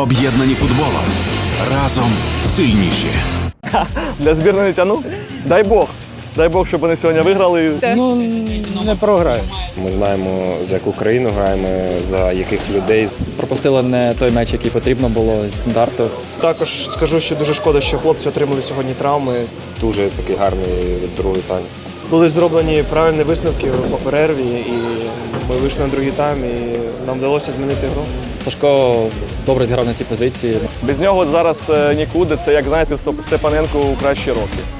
Об'єднані футболом. Разом сильніші. Для збірної не тягну. Дай Бог. Дай Бог, щоб вони сьогодні виграли. Ну, не програю. Ми знаємо, за яку країну граємо, за яких людей. Пропустили не той меч, який потрібно було з стандарту. Також скажу, що дуже шкода, що хлопці отримали сьогодні травми. Дуже такий гарний другий тайм. Були зроблені правильні висновки по перерві, і ми вийшли на другий тайм, і нам вдалося змінити гру. Сашко добре зіграв на цій позиції. Без нього зараз е, нікуди. Це як знаєте, Степаненко у кращі роки.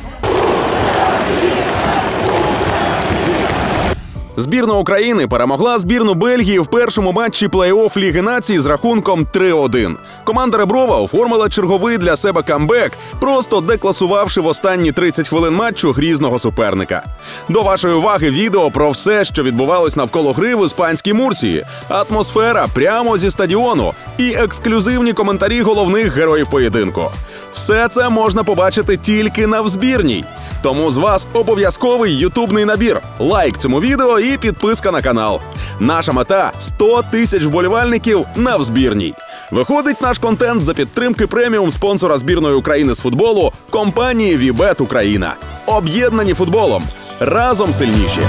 Збірна України перемогла збірну Бельгії в першому матчі плей-офф Ліги націй з рахунком 3-1. Команда Реброва оформила черговий для себе камбек, просто декласувавши в останні 30 хвилин матчу грізного суперника. До вашої уваги відео про все, що відбувалось навколо гри в іспанській Мурсії, атмосфера прямо зі стадіону і ексклюзивні коментарі головних героїв поєдинку. Все це можна побачити тільки на взбірній. Тому з вас обов'язковий ютубний набір, лайк цьому відео і підписка на канал. Наша мета 100 тисяч вболівальників на взбірній. Виходить наш контент за підтримки преміум спонсора збірної України з футболу компанії Вібет Україна. Об'єднані футболом разом сильніші.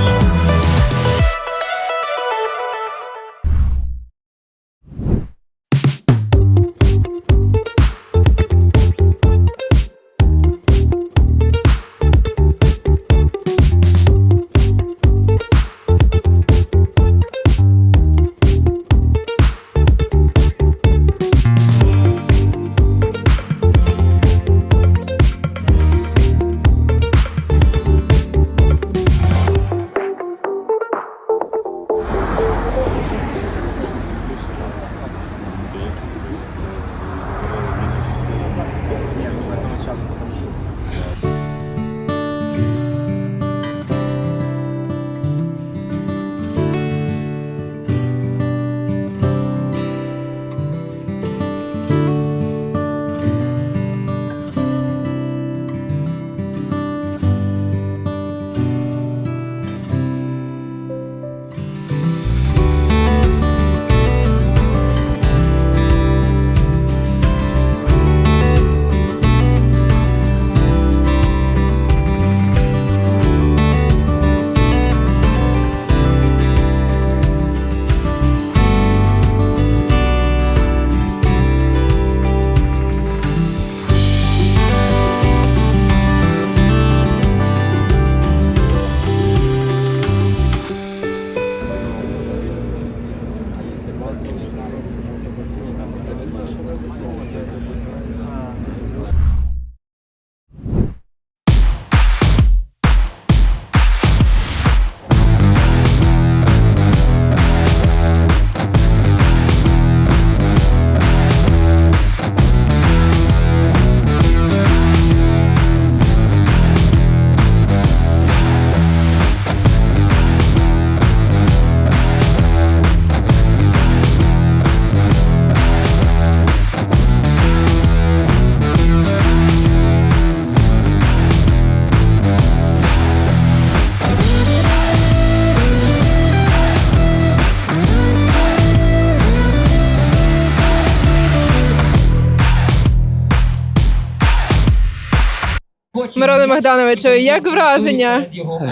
Мироне Богдановичу, як враження?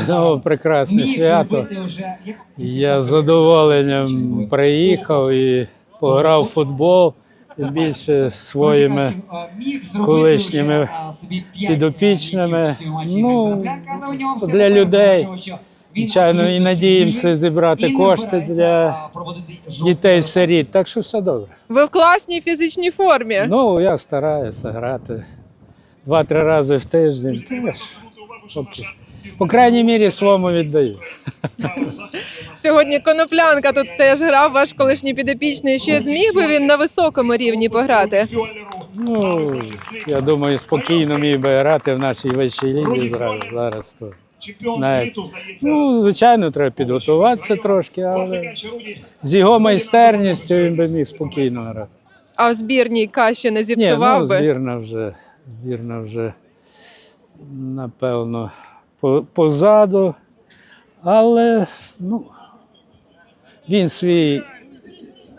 Ну, прекрасне свято. Я з задоволенням приїхав і пограв в футбол. Більше своїми колишніми підопічними. Ну, для людей. Звичайно, і надіємося зібрати кошти для дітей-сиріт. Так що все добре. Ви в класній фізичній формі. Ну, я стараюся грати два-три рази в тиждень. Окей. По крайній мірі своєму віддаю. Сьогодні коноплянка тут теж грав ваш колишній підопічний. Чи зміг би він на високому рівні пограти? Ну, я думаю, спокійно міг би грати в нашій вищій лізі зараз. зараз то. Навіть. Ну, звичайно, треба підготуватися трошки, але з його майстерністю він би міг спокійно грати. А в збірній каші не Ні, зіпсував ну, би? збірна вже, збірна вже, напевно, позаду. Але ну, він свій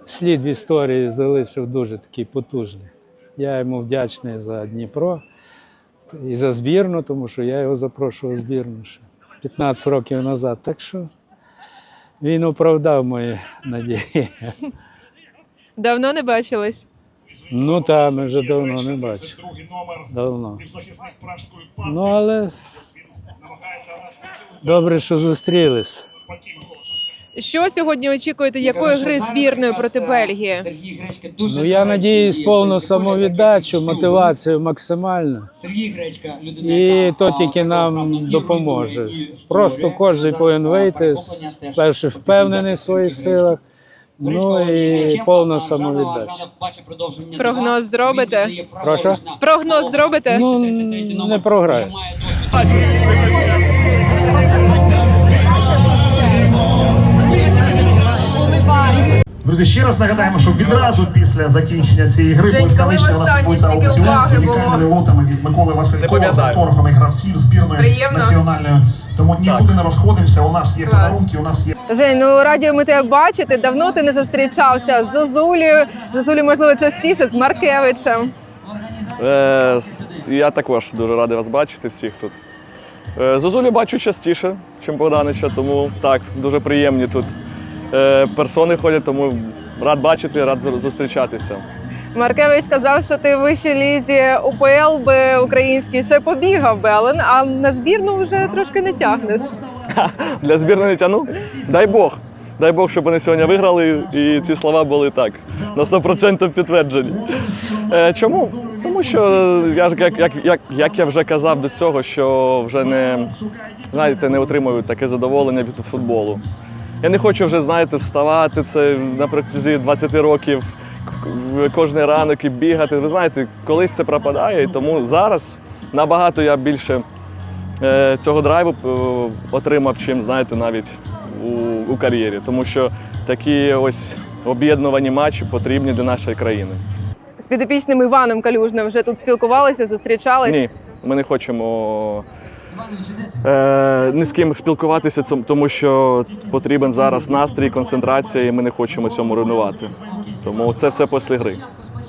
слід в історії залишив дуже такий потужний. Я йому вдячний за Дніпро і за збірну, тому що я його запрошував збірну ще 15 років назад. Так що він оправдав мої надії. Давно не бачились. Ну так, ми вже давно не бачили. Давно. Ну, але добре, що зустрілись. Що сьогодні очікуєте, якої гри збірної проти Бельгії? Гречка дуже Ну я надіюсь, повну самовіддачу, мотивацію максимально. Сергій Гречка, людина, І то тільки нам допоможе. Просто кожен повинен вийти з перехоплення перше впевнений в своїх силах. Гречка. Ну і повна самовіддача. Прогноз зробите? Прошу? Прогноз зробите? Ну, не програє. Друзі, ще раз нагадаємо, що відразу після закінчення цієї гри Жень, коли востаннє стільки уваги було? лотами від Миколи Василькова з автографами гравців збірної Приємно. національної. Тому нікуди не розходимося. У нас є подарунки, у нас є Жень, ну раді ми тебе бачити. Давно ти не зустрічався з Зозулею. З Зозулею, можливо, частіше, з Маркевичем. Е, я також дуже радий вас бачити всіх тут. Е, Зозулю бачу частіше, ніж Богданича, тому так, дуже приємні тут е, персони ходять, тому рад бачити, рад зустрічатися. Маркевич сказав, що ти в вищій лізі УПЛ би український ще побігав би, але а на збірну вже трошки не тягнеш. Для збірної не тяну. Дай Бог. Дай Бог, щоб вони сьогодні виграли, і ці слова були так, на 100% підтверджені. Е, чому? Тому що я ж як, як, як, як я вже казав до цього, що вже не знаєте, не отримую таке задоволення від футболу. Я не хочу вже, знаєте, вставати це на протязі 20 років к- в- кожний ранок і бігати. Ви знаєте, колись це пропадає, і тому зараз набагато я більше е, цього драйву е, отримав, чим знаєте, навіть у, у кар'єрі. Тому що такі ось об'єднувані матчі потрібні для нашої країни. З підопічним Іваном Калюжним вже тут спілкувалися, зустрічались. Ні, ми не хочемо е, ні з ким спілкуватися, тому що потрібен зараз настрій, концентрація, і ми не хочемо цьому руйнувати. Тому це все після гри.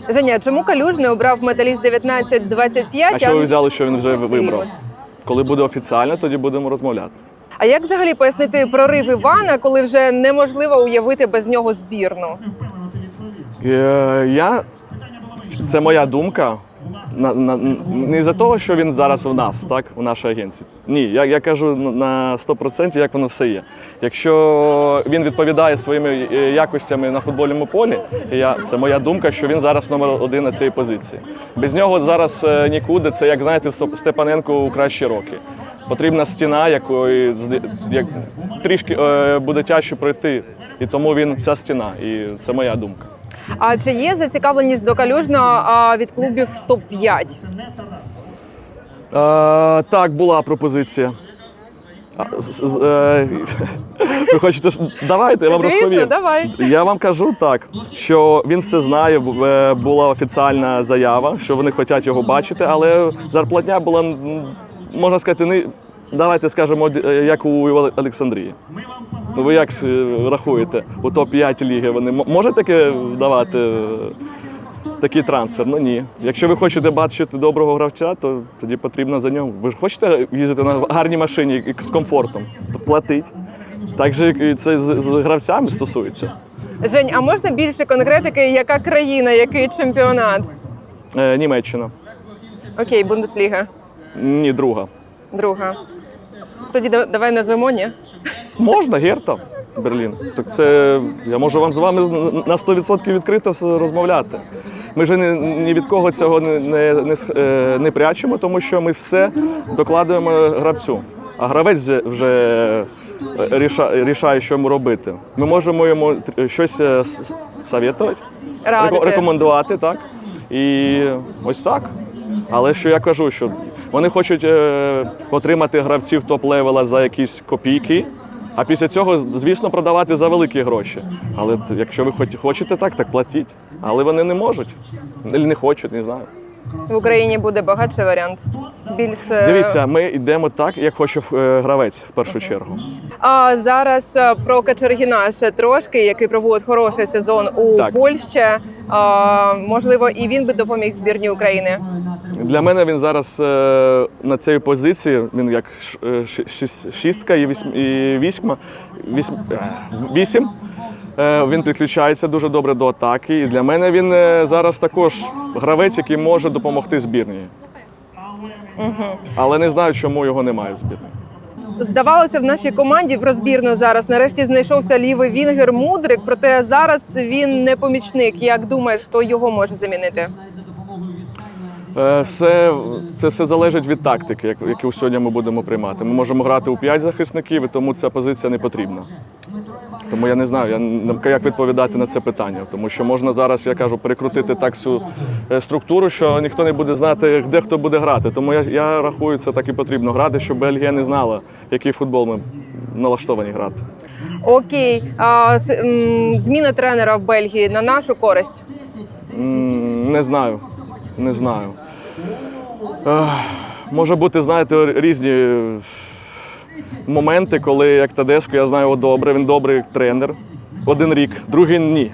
Женя, чому Калюжний обрав металіст 1925? А що ви взяли, що він вже вибрав? Коли буде офіціально, тоді будемо розмовляти. А як взагалі пояснити прорив Івана, коли вже неможливо уявити без нього збірну? Е, Я це моя думка. На, на, не за того, що він зараз у нас, так, у нашій агенції. Ні, я, я кажу на 100%, як воно все є. Якщо він відповідає своїми е, якостями на футбольному полі, я, це моя думка, що він зараз номер один на цій позиції. Без нього зараз е, нікуди. Це як знаєте, Степаненко у кращі роки. Потрібна стіна, якої як, трішки е, буде тяжче пройти. І тому він ця стіна. І це моя думка. А чи є зацікавленість до Калюжного від клубів топ-5? Е, так, була пропозиція. А, з- з- е, ви хочете, давайте, я вам Звісно, розповім. давай. Я вам кажу так, що він все знає. бу- е, Була офіціальна заява, що вони хочуть його бачити, але зарплатня була, м, можна сказати, не. Давайте скажемо, д- е, як у Олександрії. Ну, ви як рахуєте? У топ-5 ліги вони можуть таке давати такий трансфер? Ну ні. Якщо ви хочете бачити доброго гравця, то тоді потрібно за нього. Ви ж хочете їздити на гарній машині з комфортом, то платить. Так же і це з, з гравцями стосується. Жень, а можна більше конкретики, яка країна, який чемпіонат? Е, Німеччина. Окей, Бундесліга, Ні, друга. друга. Тоді давай назвемо, ні? Можна, Герта, Берлін. Так це я можу вам з вами на 100% відкрито розмовляти. Ми ж ні, ні від кого цього не, не, не, е, не прячемо, тому що ми все докладуємо гравцю. А гравець вже- ріша- рішає, що йому робити. Ми можемо йому щось е, с- с- советувати, Радити. рекомендувати, так? І ось так. Але що я кажу, що вони хочуть е, отримати гравців топ-левела за якісь копійки, а після цього, звісно, продавати за великі гроші. Але якщо ви хоч- хочете так, так платіть. Але вони не можуть. Не хочуть, не знаю. В Україні буде багатший варіант. Більше Дивіться, ми йдемо так, як хоче е, гравець в першу чергу. А зараз е, про Качергіна ще трошки, який проводить хороший сезон у Так. Польщі. А, можливо, і він би допоміг збірні України. Для мене він зараз е, на цій позиції. Він як шістка і вісьма. Вісім, Він підключається дуже добре до атаки. І для мене він е, зараз також гравець, який може допомогти збірній. Але не знаю, чому його немає в збірні. Здавалося, в нашій команді в розбірну зараз нарешті знайшовся лівий вінгер Мудрик. Проте зараз він не помічник. Як думаєш, хто його може замінити? Е, Все, це все залежить від тактики, як- яку сьогодні ми будемо приймати. Ми можемо грати у 5 захисників, і тому ця позиція не потрібна. Тому я не знаю, я не- як відповідати на це питання, тому що можна зараз, я кажу, перекрутити так всю е, структуру, що ніхто не буде знати, де хто буде грати. Тому я, я рахую, це так і потрібно грати, щоб Бельгія не знала, який футбол ми налаштовані грати. Окей, а, зміна тренера в Бельгії на нашу користь. Не знаю. Не знаю. Може бути, знаєте, різні моменти, коли як Тадеско, я знаю його добре, він добрий тренер. Один рік, другий ні.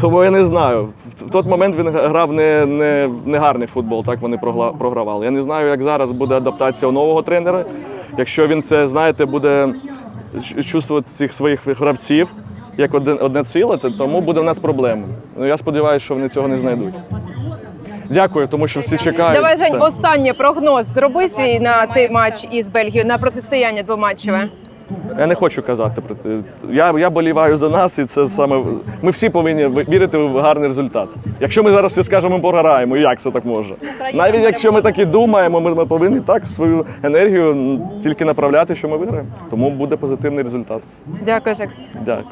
Тому я не знаю. В той момент він грав не, не, не гарний футбол, так вони програвали. Я не знаю, як зараз буде адаптація у нового тренера. Якщо він це, знаєте, буде чувствувати цих своїх гравців як одне ціле, то тому буде в нас проблема. Ну я сподіваюся, що вони цього не знайдуть. Дякую, тому що всі чекають. Давай, Жень, Так. останнє прогноз. Зроби свій на цей матч із Бельгією на протистояння двоматчеве. Я не хочу казати про те. Я, я боліваю за нас, і це саме ми всі повинні вірити в гарний результат. Якщо ми зараз всі скажемо, ми програємо, як це так може? Навіть якщо ми так і думаємо, ми, ми повинні так свою енергію м, тільки направляти, що ми виграємо. Тому буде позитивний результат. Дякую, Жек. Дякую.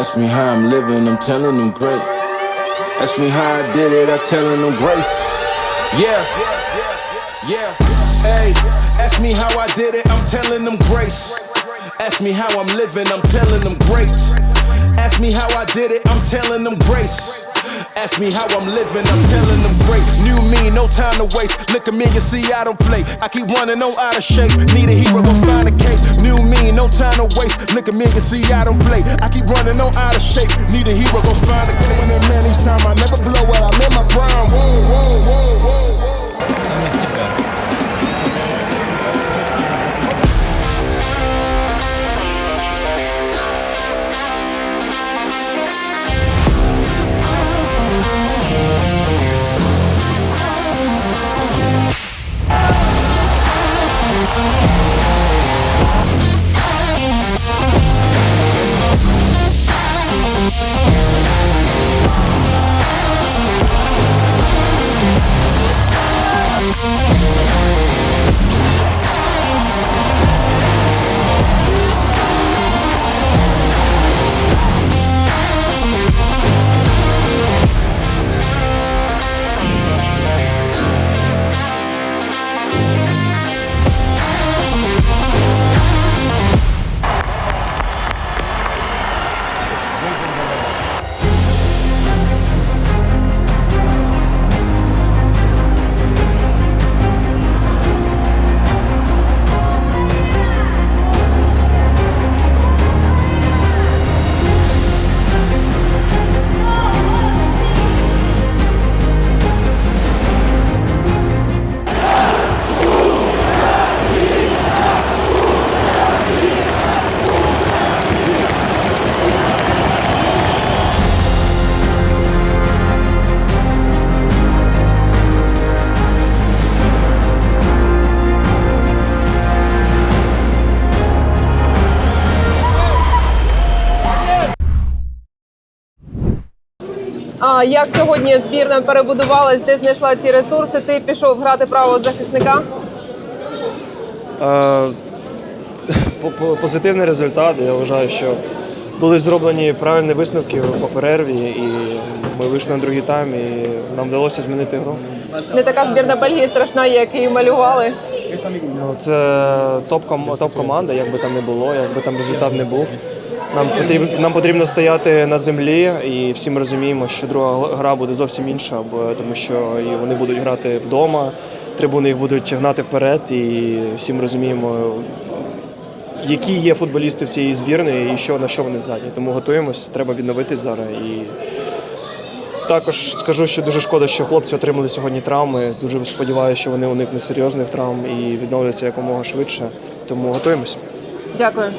Ask me how I'm living, I'm telling them great. Ask me how I did it, I'm telling them grace. Yeah, yeah, hey. Ask me how I did it, I'm telling them grace. Ask me how I'm living, I'm telling them great. Ask me how I did it, I'm telling them grace. Ask me how I'm living, I'm telling them great. New me, no time to waste. Look at me, you see I don't play. I keep running on out of shape. Need a hero, go sign a cake. New me, no time to waste. Look at me, you see I don't play. I keep running on out of shape. Need a hero, go sign a cake. When man, each time I never blow it, I'm in my prime. Whoa, whoa, whoa, whoa. А як сьогодні збірна перебудувалась, де знайшла ці ресурси? Ти пішов грати правого захисника? Е, по- по- Позитивний результат. Я вважаю, що були зроблені правильні висновки по перерві, і ми вийшли на другий тайм, і нам вдалося змінити гру. Не така збірна Бельгії страшна, як її малювали. Ну, це топ-ком- топ-команда, як би там не було, як би там результат не був. Нам потрібно, нам потрібно стояти на землі, і всі ми розуміємо, що друга гра буде зовсім інша, бо тому що і вони будуть грати вдома, трибуни їх будуть гнати вперед, і всі ми розуміємо, які є футболісти в цій збірні і що на що вони здатні. Тому готуємось, треба відновитись зараз. І також скажу, що дуже шкода, що хлопці отримали сьогодні травми. Дуже сподіваюся, що вони уникнуть серйозних травм і відновляться якомога швидше. Тому готуємось. Дякую.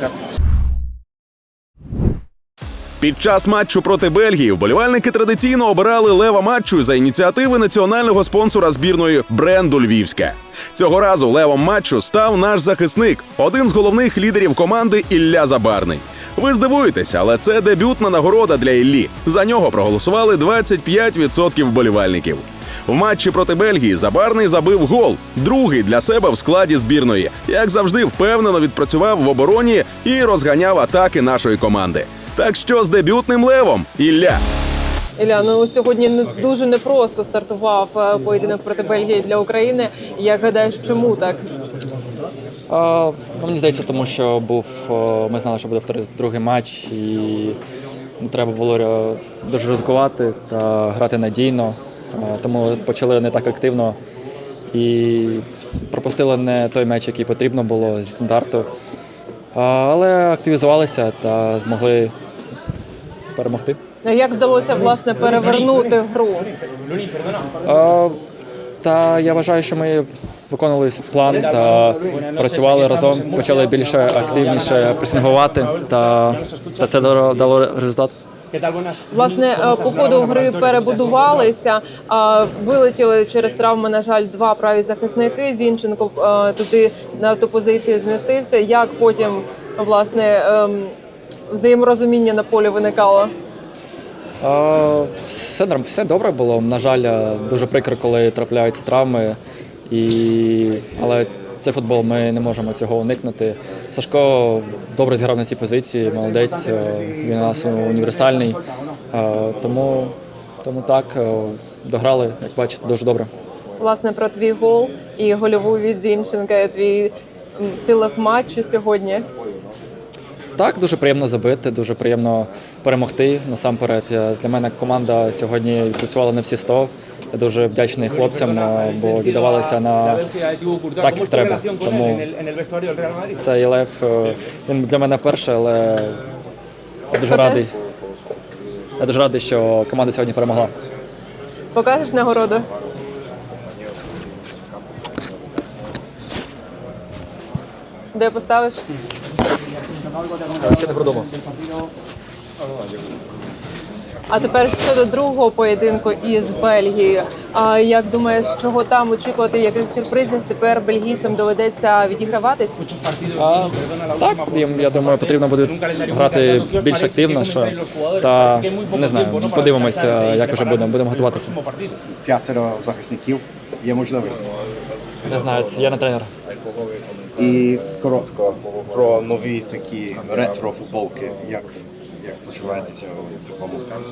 Під час матчу проти Бельгії вболівальники традиційно обирали лева матчу за ініціативи національного спонсора збірної бренду Львівська. Цього разу левом матчу став наш захисник, один з головних лідерів команди Ілля Забарний. Ви здивуєтеся, але це дебютна нагорода для Іллі. За нього проголосували 25% вболівальників. В матчі проти Бельгії Забарний забив гол, другий для себе в складі збірної. Як завжди, впевнено відпрацював в обороні і розганяв атаки нашої команди. Так що з дебютним левом Ілля. Ілля, ну сьогодні не дуже непросто стартував е, поєдинок проти Бельгії для України. Як гадаєш, чому так? А, ну, мені здається, тому що був, ми знали, що буде вторий- другий матч, і ну, треба було е, дуже ризикувати та грати надійно. Е, Тому почали не так активно і пропустили не той м'яч, який потрібно було зі стандарту. Але активізувалися та змогли перемогти. Як вдалося власне перевернути гру? А, Та я вважаю, що ми виконували план та працювали разом, почали більше активніше пресингувати, та, та це дало результат. Власне, е, по ходу гри перебудувалися, вилетіли через травми, на жаль, два праві захисники. Зінченко е, туди на ту позицію змістився. Як потім власне ем, взаєморозуміння на полі виникало? Все, все добре було. На жаль, е, дуже прикро, коли трапляються травми. І... Але це футбол, ми не можемо цього уникнути. Сашко добре зіграв на цій позиції, молодець. е, Він у нас універсальний. Е, Тому, тому так, е, дограли, як бачите, дуже добре. Власне про твій гол і гольову від Зінченка. Твій м, тилев матчу сьогодні. Так, дуже приємно забити, дуже приємно перемогти. Насамперед, для мене команда сьогодні відпрацювала на всі 100. Я дуже вдячний хлопцям, е, бо віддавалися на так, як треба. Тому цей лев е, він для мене перший, але я дуже радий. Я дуже радий, що команда сьогодні перемогла. Покажеш нагороду? Де поставиш? Ще не продумав. А тепер щодо другого поєдинку із Бельгією. А як думаєш, чого там очікувати, яких сюрпризів тепер бельгійцям доведеться відіграватись? А, так, їм, я думаю, потрібно буде грати більш активно. Що, та не знаю, подивимося, як вже будемо. Будемо готуватися. П'ятеро захисників є можливість. Не знаю, я не тренер. І коротко про нові такі ретро футболки. Як, як почуваєтеся у такому стані?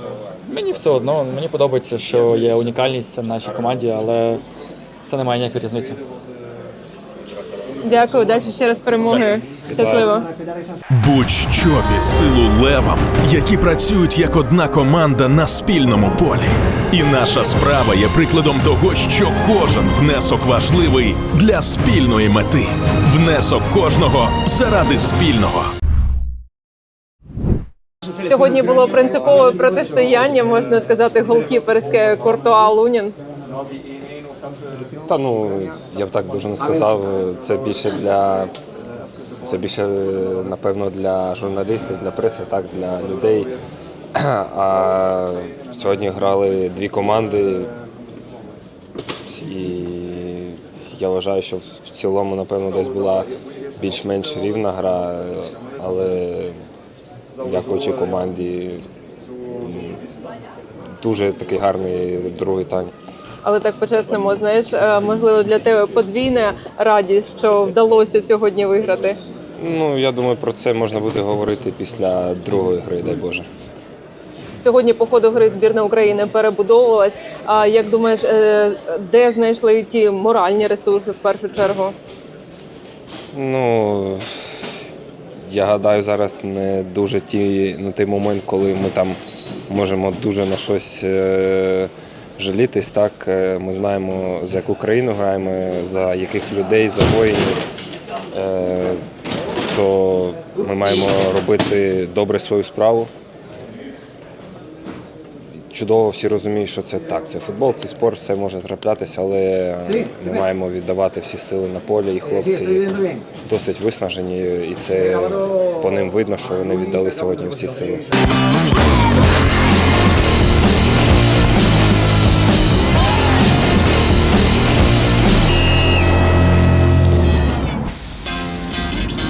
Мені все одно, мені подобається, що є унікальність в нашій команді, але це не має ніякої різниці. Дякую, удачі ще раз з перемогою. Щасливо. Будь-що під силу левам, які працюють як одна команда на спільному полі. І наша справа є прикладом того, що кожен внесок важливий для спільної мети. Внесок кожного заради спільного. Сьогодні було принципове протистояння, можна сказати, голкіперське Куртуа Лунін. Та ну я б так дуже не сказав. Це більше для це більше напевно для журналістів, для преси, так для людей. А сьогодні грали дві команди, і я вважаю, що в цілому, напевно, десь була більш-менш рівна гра, але дякуючи команді, дуже такий гарний другий тайм. Але так по-чесному, знаєш, е, можливо, для тебе подвійна радість, що вдалося сьогодні виграти. Ну, я думаю, про це можна буде говорити після другої гри, дай Боже. Сьогодні по ходу гри збірна України перебудовувалась. А як думаєш, е, де знайшли ті моральні ресурси в першу чергу? Ну, я гадаю, зараз не дуже ті, на той момент, коли ми там можемо дуже на щось е, жалітись. Так, Е, ми знаємо, за яку країну граємо, за яких людей, за воїнів. Е, то ми маємо робити добре свою справу. Чудово всі розуміють, що це так. Це футбол, це спорт, все може траплятися, але ми маємо віддавати всі сили на полі, і хлопці досить виснажені, і це по ним видно, що вони віддали сьогодні всі сили.